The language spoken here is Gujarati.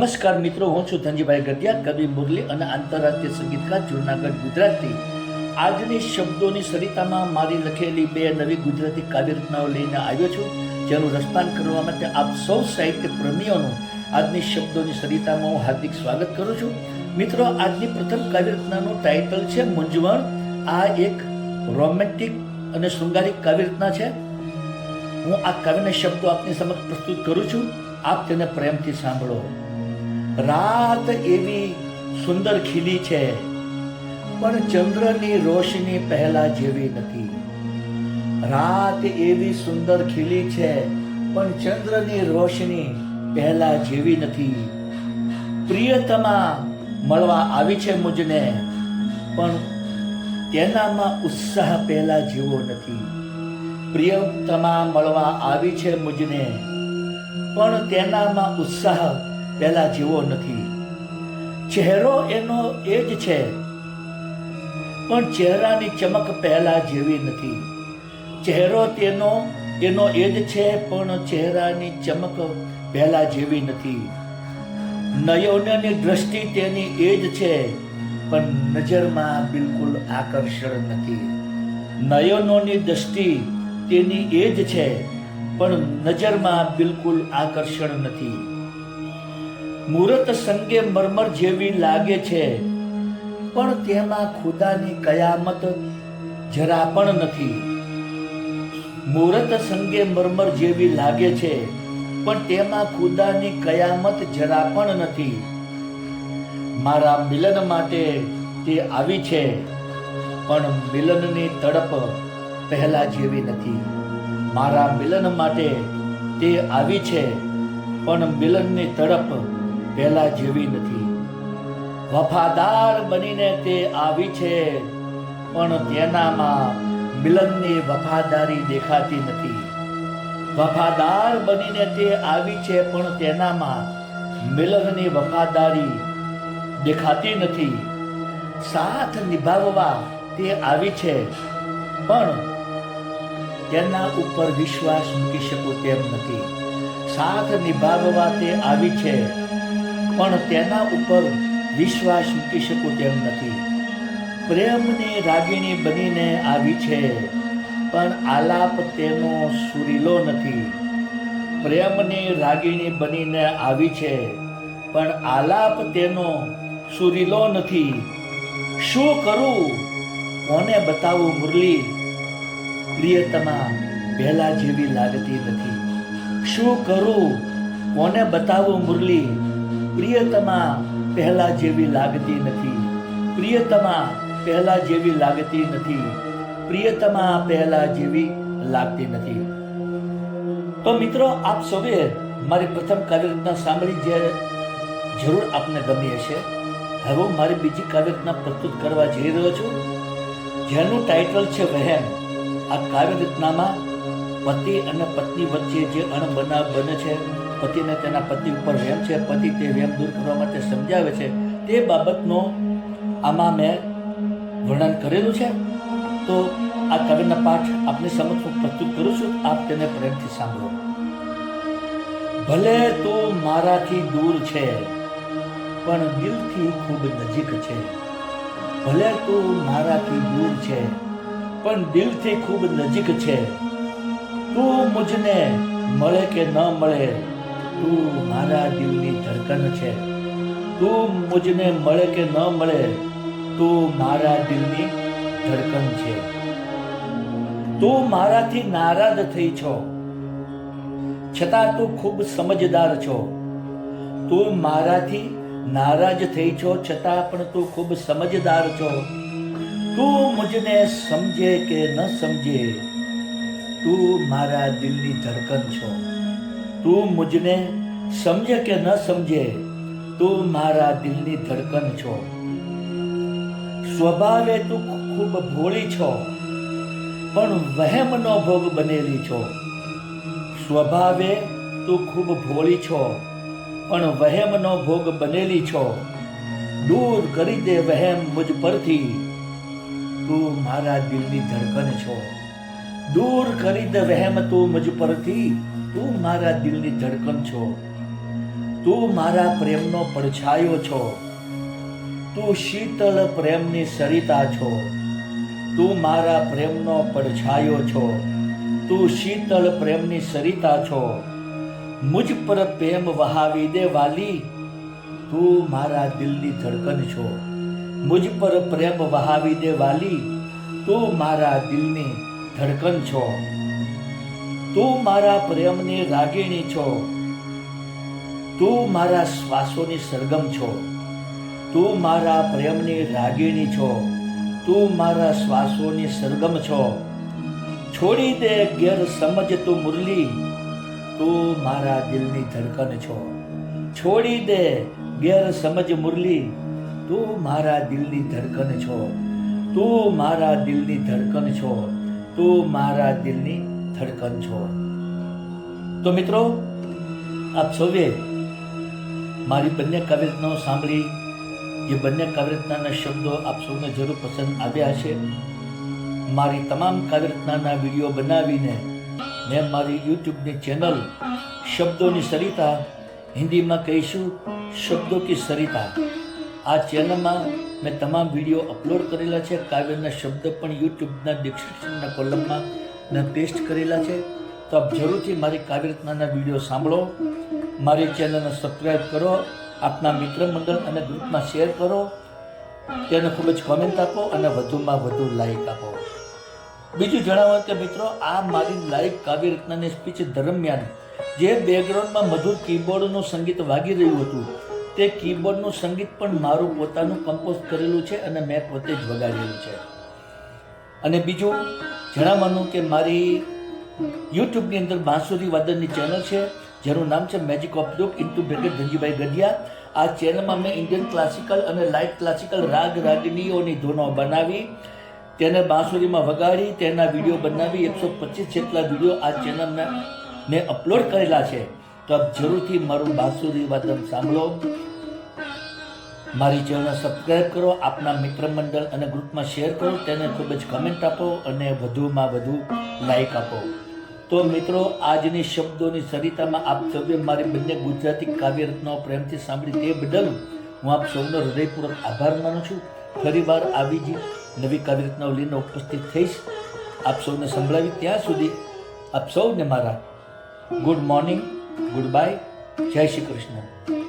નમસ્કાર મિત્રો, હું છું ધનજીભાઈ ગઢિયા, કવિ મુરલી અને આંતરરાષ્ટ્રીય સંગીતકાર, જૂનાગઢ, ગુજરાતથી. આજની શબ્દોની સરિતામાં મારી લખેલી બે નવી ગુજરાતી કાવ્ય રચનાઓ લઈને આવ્યો છું, જેનું રસપાન કરવા માટે આપ સૌ સાહિત્ય પ્રેમીઓનું આજની શબ્દોની સરિતામાં હું હાર્દિક સ્વાગત કરું છું. મિત્રો, આજની પ્રથમ કાવ્ય રચનાનું ટાઇટલ છે મૂંઝવણ. આ એક રોમેન્ટિક અને શૃંગારિક કાવ્ય રચના છે. હું આ કાવ્યના શબ્દો આપની સમક્ષ પ્રસ્તુત કરું છું. આપ તેને પ્રેમથી સાંભળો. રાત એવી સુંદર ખીલી છે, પણ ચંદ્રની રોશની પહેલા જેવી નથી. રાત એવી સુંદર ખીલી છે, પણ ચંદ્રની રોશની પહેલા જેવી નથી. પ્રિયતમા મળવા આવી છે મુજને, પણ તેનામાં ઉત્સાહ પહેલા જેવો નથી. પ્રિયતમા મળવા આવી છે મુજને, પણ તેનામાં ઉત્સાહ પહેલા જેવો નથી. ચહેરો એનો એ જ છે, પણ ચહેરાની ચમક પહેલા જેવી નથી. ચહેરો તેનો, એનો એ જ છે, પણ ચહેરાની ચમક પહેલા જેવી નથી. નયનની દ્રષ્ટિ તેની એ જ છે, પણ નજરમાં બિલકુલ આકર્ષણ નથી. નયનોની દ્રષ્ટિ તેની એ જ છે, પણ નજરમાં બિલકુલ આકર્ષણ નથી. મૂરત સંગે મરમર જેવી લાગે છે. પણ તેમાં ખુદાની કયામત જરા પણ નથી. મૂરત સંગે મરમર જેવી લાગે છે, પણ તેમાં ખુદાની કયામત જરા પણ નથી. મારા મિલન માટે તે આવી છે, પણ મિલનની તડપ પહેલા જેવી નથી. મારા મિલન માટે તે આવી છે, પણ મિલનની તડપ પહેલા જેવી નથી. વફાદાર બનીને તે આવી છે, પણ તેનામાં મિલનની વફાદારી દેખાતી નથી. વફાદાર બનીને તે આવી છે, પણ તેનામાં મિલનની વફાદારી દેખાતી નથી. સાથ નિભાવવા તે આવી છે, પણ તેના ઉપર વિશ્વાસ મૂકી શકું તેમ નથી. સાથ નિભાવવા તે આવી છે પણ તેના ઉપર વિશ્વાસ મૂકી શકું તેમ નથી. પ્રેમની રાગીણી બનીને આવી છે, પણ આલાપ તેનો સુરીલો નથી. પ્રેમની રાગીણી બનીને આવી છે, પણ આલાપ તેનો સુરીલો નથી. શું કરું? કોને બતાવું મુરલી? પ્રિયતમા પહેલા જેવી લાગતી નથી. શું કરું? કોને બતાવું મુરલી? પ્રિયતમા પહેલા જેવી લાગતી નથી. પ્રિયતમા પહેલા જેવી લાગતી નથી. પ્રિયતમા પહેલા જેવી લાગતી નથી. તો મિત્રો, આપ સૌએ મારી પ્રથમ કાવ્યરચના સાંભળી જે જરૂર આપને ગમી હશે. હવે હું મારી બીજી કાવ્યરચના પ્રસ્તુત કરવા જઈ રહ્યો છું. જેનું ટાઇટલ છે વહેમ. આ કાવ્યરચનામાં પતિ અને પત્ની વચ્ચે જે અણબનાવ બને છે પતિને તેના પતિ ઉપર વેમ છે. પતિ તે વેમ દૂર કરવા માટે સમજાવે છે. તે બાબતનો આમાં મેં વર્ણન કરેલું છે. તો આ કાવ્યના પાઠ આપની સમક્ષ હું પ્રસ્તુત કરું છું. આપ તેને પ્રેમથી સાંભળો. ભલે તું મારાથી દૂર છે, પણ દિલથી ખૂબ નજીક છે. ભલે તું મારાથી દૂર છે, પણ દિલથી ખૂબ નજીક છે. તું મુજને મળે કે ન મળે તું મારા દિલની ધડકન છે. તું મુજને મળે કે ન મળે, તું મારા દિલની ધડકન છે. તું મારાથી નારાજ થઈ છો. છતાં તું ખૂબ સમજદાર છો. તું મારાથી નારાજ થઈ છો છતાં પણ તું ખૂબ સમજદાર છો. તું મુજને સમજે કે ન સમજે, તું મારા દિલની ધડકન છો. તું મુજને સમજે કે ન સમજે, તું મારા દિલની ધડકન છો. સ્વભાવે તું ખૂબ ભોળી છો, પણ વહેમનો ભોગ બનેલી છો. સ્વભાવે તું ખૂબ ભોળી છો, પણ વહેમનો ભોગ બનેલી છો. દૂર કરી દે વહેમ મુજ પરથી, તું મારા દિલની ધડકન છો. દૂર કરી દે વહેમ તું મુજ પરથી તું મારા દિલની ધડકન છો. તું મારા પ્રેમનો પડછાયો છો. તું શીતળ પ્રેમની સરિતા છો. તું મારા પ્રેમનો પડછાયો છો. તું શીતળ પ્રેમની સરિતા છો. મુજ પર પ્રેમ વહાવી દે વાલી, તું મારા દિલની ધડકન છો. મુજ પર પ્રેમ વહાવી દે વાલી, તું મારા દિલની ધડકન છો. તું મારા પ્રેમની રાગીણી છો. તું મારા શ્વાસોની સરગમ છો. તું મારા પ્રેમની રાગીણી છો. તું મારા શ્વાસોની સરગમ છો. છોડી દે ગેર સમજ તું મુરલી. તું મારા દિલની ધડકન છો. છોડી દે ગેર સમજ મુરલી. તું મારા દિલની ધડકન છો. તું મારા દિલની ધડકન છો. તું મારા દિલની ધડકન છો. તો મિત્રો, આપ સૌએ મારી બંને કવિતાઓ સાંભળી જે બંને કાવ્યરચનાના શબ્દો આપ સૌને જરૂર પસંદ આવ્યા છે મારી તમામ કાવ્યરચનાના વીડિયો બનાવીને મેં મારી યુટ્યુબની ચેનલ શબ્દોની સરિતા, હિન્દીમાં કહીશું શબ્દો કી સરિતા. આ ચેનલમાં મેં તમામ વીડિયો અપલોડ કરેલા છે. કાવ્યના શબ્દ પણ યુટ્યુબના ડિસ્ક્રિપ્શનના કોલમમાં મેં પેસ્ટ કરેલા છે. તો આપ જરૂરથી મારી કાવ્યરત્નાના વીડિયો સાંભળો. મારી ચેનલને સબસ્ક્રાઈબ કરો. આપના મિત્ર મંડળ અને ગ્રુપમાં શેર કરો. તેને ખૂબ જ કોમેન્ટ આપો અને વધુમાં વધુ લાઈક આપો. બીજું જણાવો કે મિત્રો, આ મારી લાઈવ કાવ્ય રચનાની સ્પીચ દરમિયાન જે બેકગ્રાઉન્ડમાં મધુર કીબોર્ડનું સંગીત વાગી રહ્યું હતું, તે કીબોર્ડનું સંગીત પણ મારું પોતાનું કમ્પોઝ કરેલું છે અને મેં પોતે જ વગાડેલું છે. અને બીજું જણાવવાનું કે મારી યુટ્યુબની અંદર બાંસુરી વાદનની ચેનલ છે, જેનું નામ છે magic of look into bracket Dhanjibhai Gadhiya. આ ચેનલમાં મેં ઇન્ડિયન ક્લાસિકલ અને લાઇટ ક્લાસિકલ રાગ રાગનીઓની ધૂનો બનાવી, તેને બાંસુરીમાં વગાડી, તેના વીડિયો બનાવી, એકસો પચીસ જેટલા વીડિયો આ ચેનલના મેં અપલોડ કરેલા છે. તો આપ જરૂરથી મારું બાંસુરી વાદન સાંભળો. મારી ચેનલ સબસ્ક્રાઈબ કરો, આપના મિત્ર મંડળ અને ગ્રુપમાં શેર કરો, તેને ખૂબ જ કમેન્ટ આપો અને વધુમાં વધુ લાઈક આપો. તો મિત્રો, આજની શબ્દોની સરિતામાં આપ સૌએ મારી બંને ગુજરાતી કાવ્યરત્નો પ્રેમથી સાંભળી તે બદલ હું આપ સૌનો હૃદયપૂર્વક આભાર માનું છું. ફરીવાર આવી જ નવી કાવ્યરત્નાઓ લઈને ઉપસ્થિત થઈશ. આપ સૌને સંભળાવી ત્યાં સુધી આપ સૌને મારા ગુડ મોર્નિંગ, ગુડ બાય, જય શ્રી કૃષ્ણ.